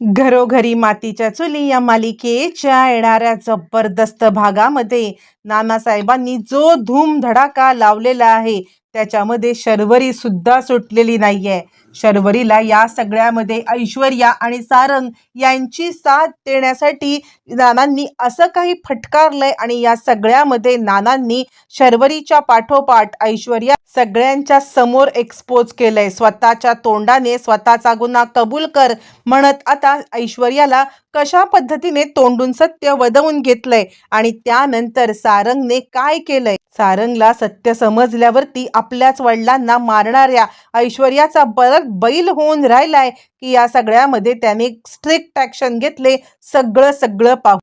घरोघरी मातीच्या चुली या मालिकेच्या येणाऱ्या जबरदस्त भागामध्ये नानासाहेबांनी जो धूमधडाका लावलेला आहे त्याच्यामध्ये शर्वरी सुद्धा सुटलेली नाहीये. शर्वरीला या सगळ्यामध्ये ऐश्वर्या आणि सारंग यांची साथ देण्यासाठी नानांनी असं काही फटकारलंय आणि या सगळ्यामध्ये नानांनी शर्वरीच्या पाठोपाठ ऐश्वर्या सगळ्यांच्या समोर एक्सपोज केलंय. स्वतःच्या तोंडाने स्वतःचा गुन्हा कबूल कर म्हणत आता ऐश्वर्याला कशा पद्धतीने तोंडून सत्य वदवून घेतलंय आणि त्यानंतर सारंगने काय केलंय? सारंगला सत्य समजल्यावरती आपल्याच वडिलांना मारणाऱ्या ऐश्वर्याचा परत बैल होऊन राहिलाय की या सगळ्यामध्ये त्याने स्ट्रिक्ट ॲक्शन घेतले सगळं सगळं पाहू.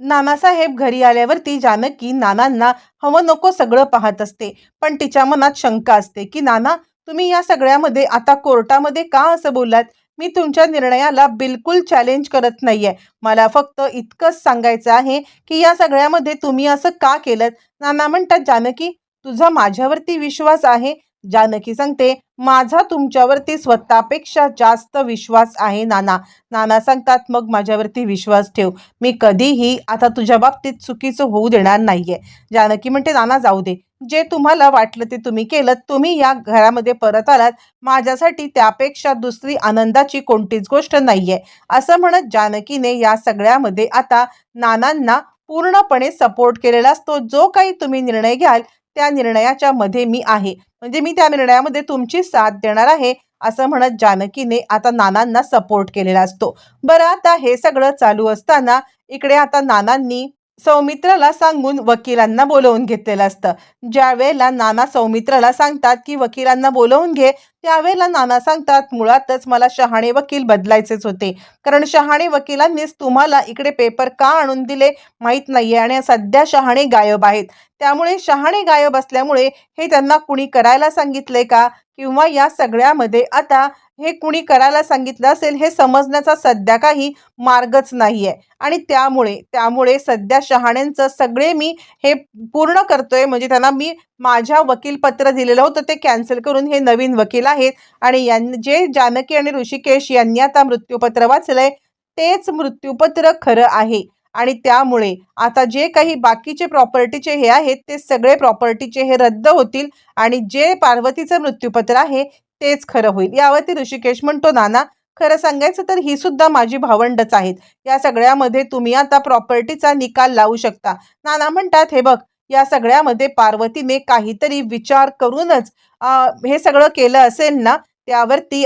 नानासाहेब घरी आल्यावरती जानकी नानांना हवं नको सगळं पाहत असते पण तिच्या मनात शंका असते की नाना तुम्ही या सगळ्यामध्ये आता कोर्टामध्ये का असं बोललात? मी तुमच्या निर्णयाला बिलकुल चॅलेंज करत नाहीये. मला फक्त इतकंच सांगायचं आहे की या सगळ्यामध्ये तुम्ही असं का केलं नाना म्हणतात जानकी तुझा माझ्यावरती विश्वास आहे जानकी सांगते माझा तुमच्यावरती स्वतःपेक्षा जास्त विश्वास आहे नाना. नाना सांगतात मग माझ्यावरती विश्वास ठेव. मी कधीही आता तुझ्या बाबतीत चुकीचं होऊ देणार नाहीये. जानकी म्हणते नाना जाऊ दे. जे तुम्हाला वाटलं ते तुम्ही केलं. तुम्ही या घरामध्ये परत आलात. माझ्यासाठी त्यापेक्षा दुसरी आनंदाची कोणतीच गोष्ट नाहीये. असं म्हणत जानकीने या सगळ्यामध्ये आता नानांना पूर्णपणे सपोर्ट केलेला असतो. जो काही तुम्ही निर्णय घ्याल त्या निर्णयाच्या मध्ये मी आहे. म्हणजे मी त्या निर्णयामध्ये तुमची साथ देणार आहे असं म्हणत जानकीने आता नानांना सपोर्ट केलेला असतो. बरं आता हे सगळं चालू असताना इकडे आता नानांनी सौमित्राला सांगून वकिलांना बोलवून घेतलेलं असतं. ज्यावेळेला नाना सौमित्राला सांगतात की वकिलांना बोलवून घे त्यावेळेला नाना सांगतात मुळातच मला शहाणे वकील बदलायचेच होते. कारण शहाणे वकिलांनीच तुम्हाला इकडे पेपर का आणून दिले? माहीत नाहीये आणि सध्या शहाणे गायब आहेत. त्यामुळे शहाणे गायब असल्यामुळे हे त्यांना कुणी करायला सांगितले का? किंवा या सगळ्यामध्ये आता हे कुणी करायला सांगितलं असेल हे समजण्याचा सध्या काही मार्गच नाही आहे आणि त्यामुळे त्यामुळे सध्या शहाण्यांचं सगळे मी हे पूर्ण करतोय. म्हणजे त्यांना मी माझ्या वकीलपत्र दिलेलं होतं ते कॅन्सल करून हे नवीन वकील आहेत. आणि यां जे जानकी आणि ऋषिकेश यांनी आता मृत्यूपत्र वाचलंय तेच मृत्यूपत्र खरं आहे. आणि त्यामुळे आता जे काही बाकीचे प्रॉपर्टीचे हे आहेत ते सगळे प्रॉपर्टीचे हे रद्द होतील आणि जे पार्वतीचं मृत्यूपत्र आहे तेच खरं होईल. यावरती ऋषिकेश म्हणतो नाना खरं सांगायचं तर ही सुद्धा माझी भावंडच आहेत. या सगळ्यामध्ये तुम्ही आता प्रॉपर्टीचा निकाल लावू शकता. नाना म्हणतात हे बघ या सगळ्यामध्ये पार्वतीने काहीतरी विचार करूनच हे सगळं केलं असेल ना त्यावरती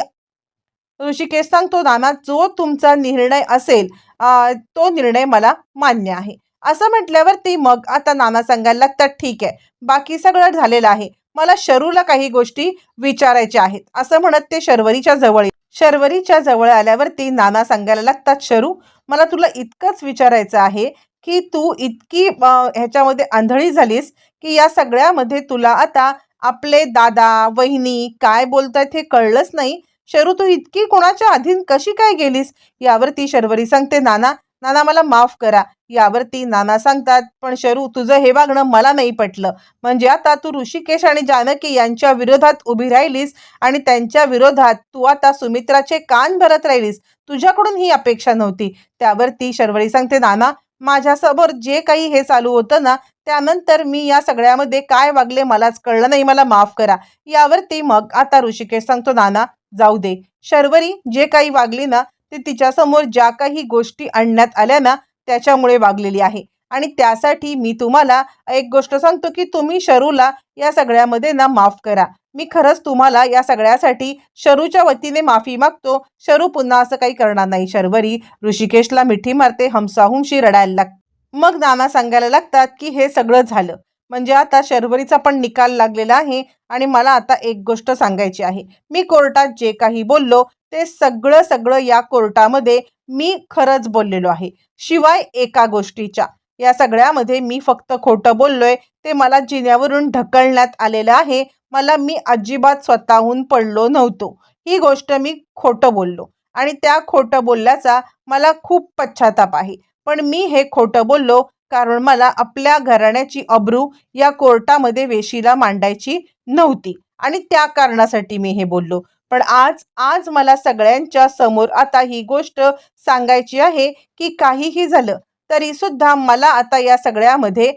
ऋषिकेश सांगतो नाना जो तुमचा निर्णय असेल तो निर्णय मला मान्य आहे. असं म्हटल्यावरती मग आता नाना सांगायला लागतात ठीक आहे. बाकी सगळं झालेलं आहे. मला शरूला काही गोष्टी विचारायच्या आहेत. असं म्हणत ते शर्वरीच्या जवळ शर्वरीच्या जवळ आल्यावरती नाना सांगायला लागतात शरू मला तुला इतकंच विचारायचं आहे की तू इतकी ह्याच्यामध्ये आंधळी झालीस की या सगळ्यामध्ये तुला आता आपले दादा वहिनी काय बोलतायत हे कळलंच नाही. शरू तू इतकी कोणाच्या अधीन कशी काय गेलीस? यावरती शर्वरी सांगते नाना नाना मला माफ करा. यावरती नाना सांगतात पण शरू तुझं हे वागणं मला नाही पटलं. म्हणजे आता तू ऋषिकेश आणि जानकी यांच्या विरोधात उभी राहिलीस आणि त्यांच्या विरोधात तू आता सुमित्राचे कान भरत राहिलीस. तुझ्याकडून ही अपेक्षा नव्हती. त्यावर ती शर्वरी सांगते नाना माझ्यासमोर जे काही हे चालू होतं ना त्यानंतर मी या सगळ्यामध्ये काय वागले मलाच कळलं नाही. मला माफ करा. यावरती मग आता ऋषिकेश सांगतो नाना जाऊ दे. शर्वरी जे काही वागली ना ते तिच्यासमोर ज्या काही गोष्टी आणण्यात आल्या ना त्याच्यामुळे वागलेली आहे. आणि त्यासाठी मी तुम्हाला एक गोष्ट सांगतो की तुम्ही शरूला या सगळ्यामध्ये ना माफ करा. मी खरंच तुम्हाला या सगळ्यासाठी शरूच्या वतीने माफी मागतो. शरू पुन्हा असं काही करणार नाही. शर्वरी ऋषिकेशला मिठी मारते हमसाहुमशी रडायला लागते मग नाना सांगायला लागतात की हे सगळं झालं. म्हणजे आता शर्वरीचा पण निकाल लागलेला आहे आणि मला आता एक गोष्ट सांगायची आहे. मी कोर्टात जे काही बोललो ते सगळं सगळं या कोर्टामध्ये मी खरंच बोललेलो आहे. शिवाय एका गोष्टीच्या या सगळ्यामध्ये मी फक्त खोटं बोललोय ते मला जिन्यावरून ढकलण्यात आलेलं आहे. मला मी अजिबात स्वतःहून पडलो नव्हतो. ही गोष्ट मी खोटं बोललो आणि त्या खोटं बोलल्याचा मला खूप पश्चाताप आहे. पण मी हे खोटं बोललो कारण मला आपल्या घराण्याची अब्रू या कोर्टामध्ये वेशीला मांडायची नव्हती. आणि त्या कारणासाठी मी हे बोललो. पण आज आज मला सगळ्यांच्या समोर आता ही गोष्ट सांगायची आहे की काहीही झालं तरी सुद्धा मला आता या सगळ्यामध्ये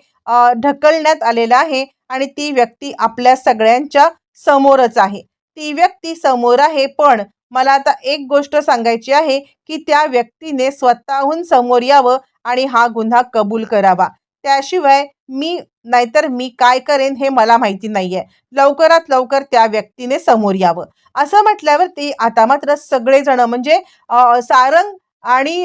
ढकलण्यात आलेलं आहे आणि ती व्यक्ती आपल्या सगळ्यांच्या समोरच आहे. ती व्यक्ती समोर आहे पण मला आता एक गोष्ट सांगायची आहे की त्या व्यक्तीने स्वतःहून समोर यावं आणि हा गुन्हा कबूल करावा. त्याशिवाय मी नाहीतर मी काय करेन हे मला माहिती नाही आहे लवकरात लवकर त्या व्यक्तीने समोर यावं. असं म्हटल्यावरती आता मात्र सगळेजण म्हणजे सारंग आणि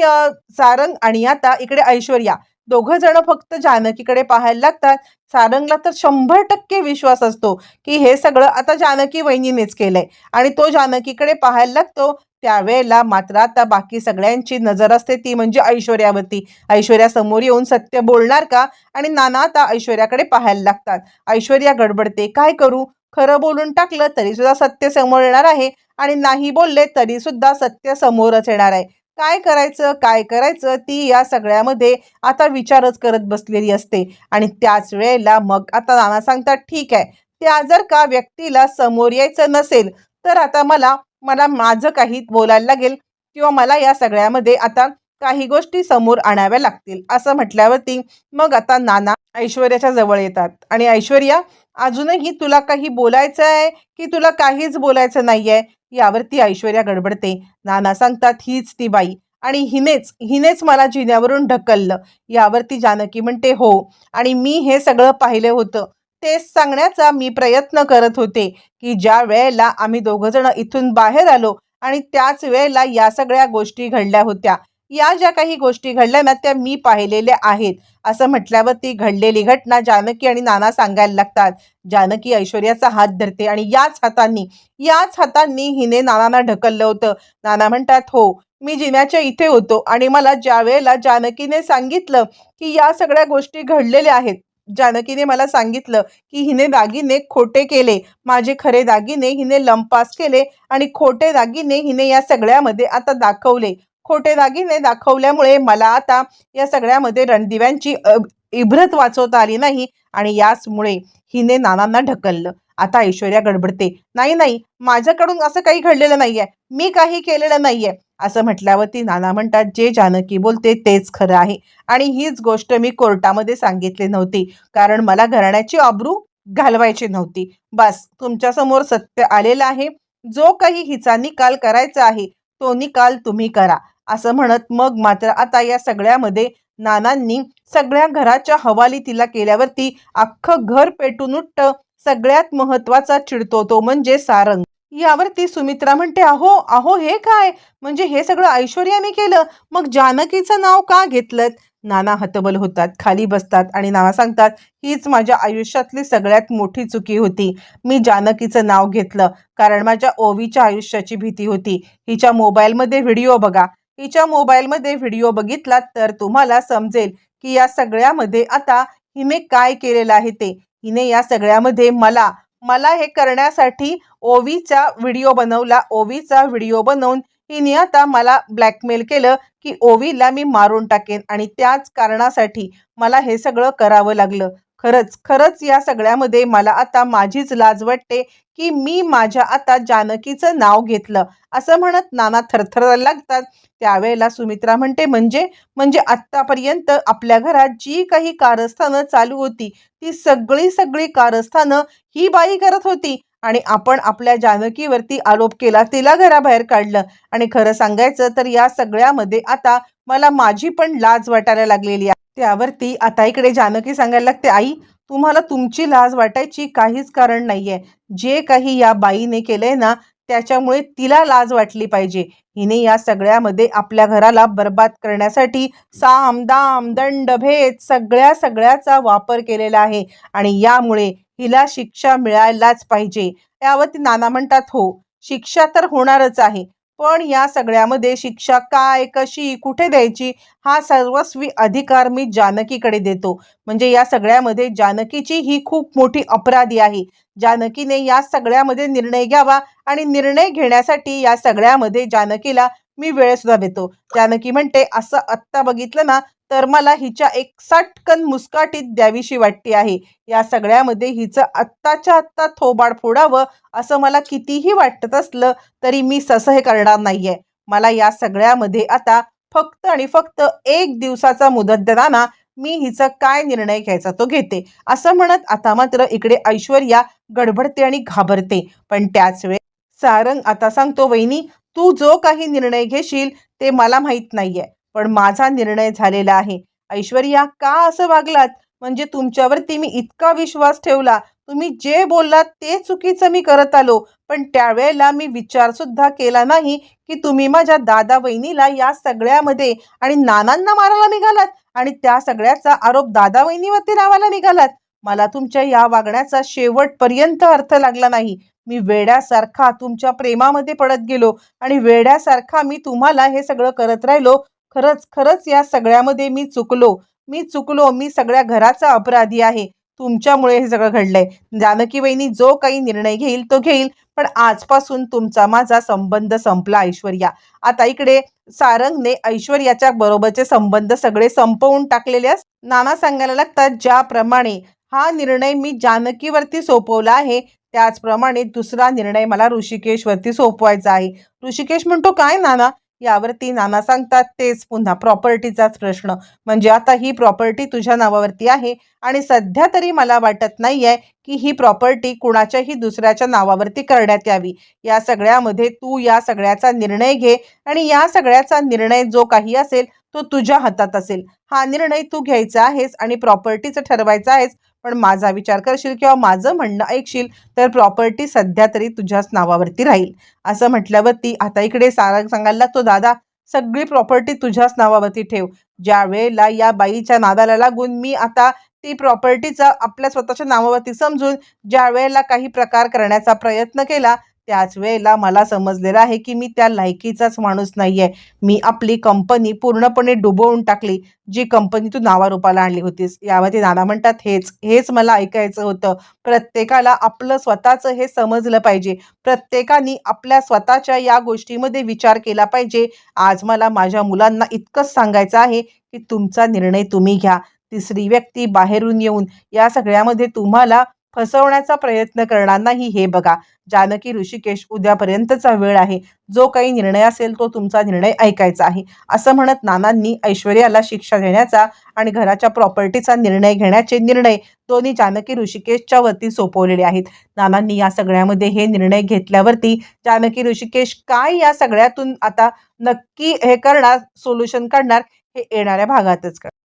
सारंग आणि आता इकडे ऐश्वर्या. दोघं जण फक्त जानकीकडे पाहायला लागतात. सारंगला तर शंभर टक्के विश्वास असतो की हे सगळं आता जानकी वहिनीनेच केलंय. आणि तो जानकीकडे पाहायला लागतो. त्यावेळेला मात्र आता बाकी सगळ्यांची नजर असते ती म्हणजे ऐश्वर्यावरती. ऐश्वर्या समोर येऊन सत्य बोलणार का? आणि नाना आता ऐश्वर्याकडे पाहायला लागतात. ऐश्वर्या गडबडते काय करू? खरं बोलून टाकलं तरी सुद्धा सत्य समोर येणार आहे आणि नाही बोलले तरी सुद्धा सत्य समोरच येणार आहे. काय करायचं? काय करायचं? ती या सगळ्यामध्ये आता विचारच करत बसलेली असते. आणि त्याच वेळेला मग आता नाना सांगतात ठीक आहे. त्या जर का व्यक्तीला समोर यायचं नसेल तर आता मला मला माझं काही बोलायला लागेल किंवा मला या सगळ्यामध्ये आता काही गोष्टी समोर आणाव्या लागतील असं म्हटल्यावरती मग आता नाना ऐश्वर्याच्या जवळ येतात. आणि ऐश्वर्या अजूनही तुला काही बोलायचं आहे की तुला काहीच बोलायचं नाही आहे यावरती ऐश्वर्या गडबडते. नाना सांगतात हीच ती बाई. आणि हिनेच हिनेच मला जिन्यावरून ढकललं. यावरती जानकी म्हणते हो. आणि मी हे सगळं पाहिलं होतं. तेच सांगण्याचा मी प्रयत्न करत होते की ज्या वेळेला आम्ही दोघं जण इथून बाहेर आलो आणि त्याच वेळेला या सगळ्या गोष्टी घडल्या होत्या. या ज्या काही गोष्टी घडल्या ना त्या मी पाहिलेल्या आहेत. असं म्हटल्यावर ती घडलेली घटना जानकी आणि नाना सांगायला लागतात. जानकी ऐश्वर्याचा हात धरते आणि याच हातांनी याच हातांनी हिने नानांना ढकललं होतं. नाना म्हणतात हो मी जिन्याच्या इथे होतो आणि मला ज्या वेळेला जानकीने सांगितलं की या सगळ्या गोष्टी घडलेल्या आहेत जानकीने मला सांगितलं की हिने दागिने खोटे केले माझे खरे दागिने हिने लंपास केले आणि खोटे दागिने हिने या सगळ्यामध्ये आता दाखवले. खोटे दागिने दाखवल्यामुळे मला आता या सगळ्यामध्ये रणदिव्यांची इभ्रत इब्रत वाचवता आली नाही आणि याचमुळे हिने नानांना ढकललं. आता ऐश्वर्या गडबडते. नाही नाही माझ्याकडून असं काही घडलेलं नाहीये. मी काही केलेलं नाहीये. असं म्हटल्यावरती नाना म्हणतात जे जानकी बोलते तेच खरं आहे. आणि हीच गोष्ट मी कोर्टामध्ये सांगितली नव्हती कारण मला घराण्याची अब्रू घालवायची नव्हती. बस तुमच्यासमोर सत्य आलेलं आहे. जो काही हिचा निकाल करायचा आहे तो निकाल तुम्ही करा. असं म्हणत मग मात्र आता या सगळ्यामध्ये नानांनी सगळ्या घराच्या हवाली तिला केल्यावरती अख्खं घर पेटून उठतं. सगळ्यात महत्त्वाचा चिडतो तो म्हणजे सारंग. यावरती सुमित्रा म्हणते अहो अहो हे काय? म्हणजे हे सगळं ऐश्वर्याने केलं. मग जानकीचं नाव का घेतलं नाना हतबल होतात खाली बसतात आणि नाना सांगतात हीच माझ्या आयुष्यातली सगळ्यात मोठी चुकी होती. मी जानकीचं नाव घेतलं कारण माझ्या ओवीच्या आयुष्याची भीती होती. हिच्या मोबाईलमध्ये व्हिडिओ बघा. हिच्या मोबाईलमध्ये व्हिडिओ बघितलात तर तुम्हाला समजेल की या सगळ्यामध्ये आता हिने काय केलेलं आहे ते. हिने या सगळ्यामध्ये मला मला हे करण्यासाठी ओवीचा व्हिडिओ बनवला. ओवीचा व्हिडिओ बनवून हिने आता मला ब्लॅकमेल केलं की ओवीला मी मारून टाकेन आणि त्याच कारणासाठी मला हे सगळं करावं लागलं. खरंच खरंच या सगळ्यामध्ये मला आता माझीच लाज वाटते की मी माझ्या आता जानकीचं नाव घेतलं. असं म्हणत नाना थरथरायला लागतात. त्यावेळेला सुमित्रा म्हणते म्हणजे म्हणजे आत्तापर्यंत आपल्या घरात जी काही कारस्थानं चालू होती ती सगळी सगळी कारस्थानं ही बाई करत होती आणि आपण आपल्या जानकीवरती आरोप केला तिला घराबाहेर काढलं. आणि खरं सांगायचं तर या सगळ्यामध्ये आता मला माझी पण लाज वाटायला लागलेली आहे. त्यावरती आता इकडे जानकी सांगायला लागते आई तुम्हाला तुमची लाज वाटायची काहीच कारण नाहीये. जे काही या बाईने केलंय ना त्याच्यामुळे तिला लाज वाटली पाहिजे. हिने या सगळ्यामध्ये आपल्या घराला बर्बाद करण्यासाठी साम दाम दंड भेद सगळ्या सगळ्याचा वापर केलेला आहे आणि यामुळे हिला शिक्षा मिळायलाच पाहिजे. यावरती नाना म्हणतात हो शिक्षा तर होणारच आहे. पण या सगळ्यामध्ये शिक्षा काय कशी कुठे द्यायची हा सर्वस्वी अधिकार मी जानकीकडे देतो. म्हणजे या सगळ्यामध्ये जानकीची ही खूप मोठी अपराधी आहे. जानकीने या सगळ्यामध्ये निर्णय घ्यावा आणि निर्णय घेण्यासाठी या सगळ्यामध्ये जानकीला मी वेळ सुद्धा देतो. जानकी म्हणते असं आत्ता बघितलं ना तर मला हिच्या एक साटकन मुस्काटीत द्यावीशी वाटते आहे. या सगळ्यामध्ये हिचं आत्ताच्या आत्ता थोबाड फोडावं असं मला कितीही वाटत असलं तरी मी ससं हे करणार नाहीये. मला या सगळ्यामध्ये आता फक्त आणि फक्त एक दिवसाचा मुदत देताना मी हिचा काय निर्णय घ्यायचा तो घेते. असं म्हणत आता मात्र इकडे ऐश्वर्या गडबडते आणि घाबरते. पण त्याच वेळी सारंग आता सांगतो वहिनी तू जो काही निर्णय घेशील ते मला माहीत नाहीये पण माझा निर्णय झालेला आहे. ऐश्वर्या का असं वागलात? म्हणजे तुमच्यावरती मी इतका विश्वास ठेवला. तुम्ही जे बोललात ते चुकीचं मी करत आलो. पण त्यावेळेला मी विचार सुद्धा केला नाही की तुम्ही माझ्या दादा वहिनीला या सगळ्यामध्ये आणि नानांना मारायला निघालात आणि त्या सगळ्याचा आरोप दादा वहिनीवरती लावायला निघालात. मला तुमच्या या वागण्याचा शेवटपर्यंत अर्थ लागला नाही. मी वेड्यासारखा तुमच्या प्रेमामध्ये पडत गेलो आणि वेड्यासारखा मी तुम्हाला हे सगळं करत राहिलो. खरंच खरंच या सगळ्यामध्ये मी चुकलो. मी चुकलो. मी सगळ्या घराचा अपराधी आहे. तुमच्यामुळे हे सगळं घडलंय. जानकी वहिनी जो काही निर्णय घेईल तो घेईल. पण आजपासून तुमचा माझा संबंध संपला ऐश्वर्या. आता इकडे सारंगने ऐश्वर्याच्या बरोबरचे संबंध सगळे संपवून टाकलेले नाना सांगायला लागतात ज्याप्रमाणे हा निर्णय मी जानकीवरती सोपवला आहे. त्याचप्रमाणे दुसरा निर्णय मला ऋषिकेशवरती सोपवायचा आहे. ऋषिकेश म्हणतो काय नाना? यावरती नाना सांगतात तेच पुन्हा प्रॉपर्टीचाच प्रश्न. म्हणजे आता ही प्रॉपर्टी तुझ्या नावावरती आहे आणि सध्या तरी मला वाटत नाही आहे की ही प्रॉपर्टी कुणाच्याही दुसऱ्याच्या नावावरती करण्यात यावी. या सगळ्यामध्ये तू या सगळ्याचा निर्णय घे आणि या सगळ्याचा निर्णय जो काही असेल तो तुझ्या हातात असेल. हा निर्णय तू घ्यायचा आहेस आणि प्रॉपर्टीचं ठरवायचं आहेस. पण माझा विचार करशील किंवा माझं म्हणणं ऐकशील तर प्रॉपर्टी सध्या तरी तुझ्याच नावावरती राहील. असं म्हटल्यावरती आता इकडे सारंग सांगायला लागतो दादा सगळी प्रॉपर्टी तुझ्याच नावावरती ठेव. ज्या वेळेला या बाईच्या नादाला लागून मी आता ती प्रॉपर्टीचा आपल्या स्वतःच्या नावावरती समजून ज्या वेळेला काही प्रकार करण्याचा प्रयत्न केला त्याच वेळेला मला समजलेलं आहे की मी त्या लायकीचाच माणूस नाही आहे मी आपली कंपनी पूर्णपणे डुबवून टाकली जी कंपनी तू नावारूपाला आणली होतीस. यावरती नाना म्हणतात हेच हेच मला ऐकायचं होतं. प्रत्येकाला आपलं स्वतःचं हे समजलं पाहिजे. प्रत्येकाने आपल्या स्वतःच्या या गोष्टीमध्ये विचार केला पाहिजे. आज मला माझ्या मुलांना इतकंच सांगायचं आहे की तुमचा निर्णय तुम्ही घ्या. तिसरी व्यक्ती बाहेरून येऊन या सगळ्यामध्ये तुम्हाला फसवण्याचा प्रयत्न करणार नाही हे बघा. जानकी ऋषिकेश उद्यापर्यंतचा वेळ आहे. जो काही निर्णय असेल तो तुमचा निर्णय ऐकायचा आहे. असं म्हणत नानांनी ऐश्वर्याला शिक्षा देण्याचा आणि घराच्या प्रॉपर्टीचा निर्णय घेण्याचे निर्णय दोन्ही जानकी ऋषिकेशच्या वरती सोपवलेले आहेत. नानांनी या सगळ्यामध्ये हे निर्णय घेतल्यावरती जानकी ऋषिकेश काय या सगळ्यातून आता नक्की हे करणार सोल्युशन काढणार हे येणाऱ्या भागातच करणार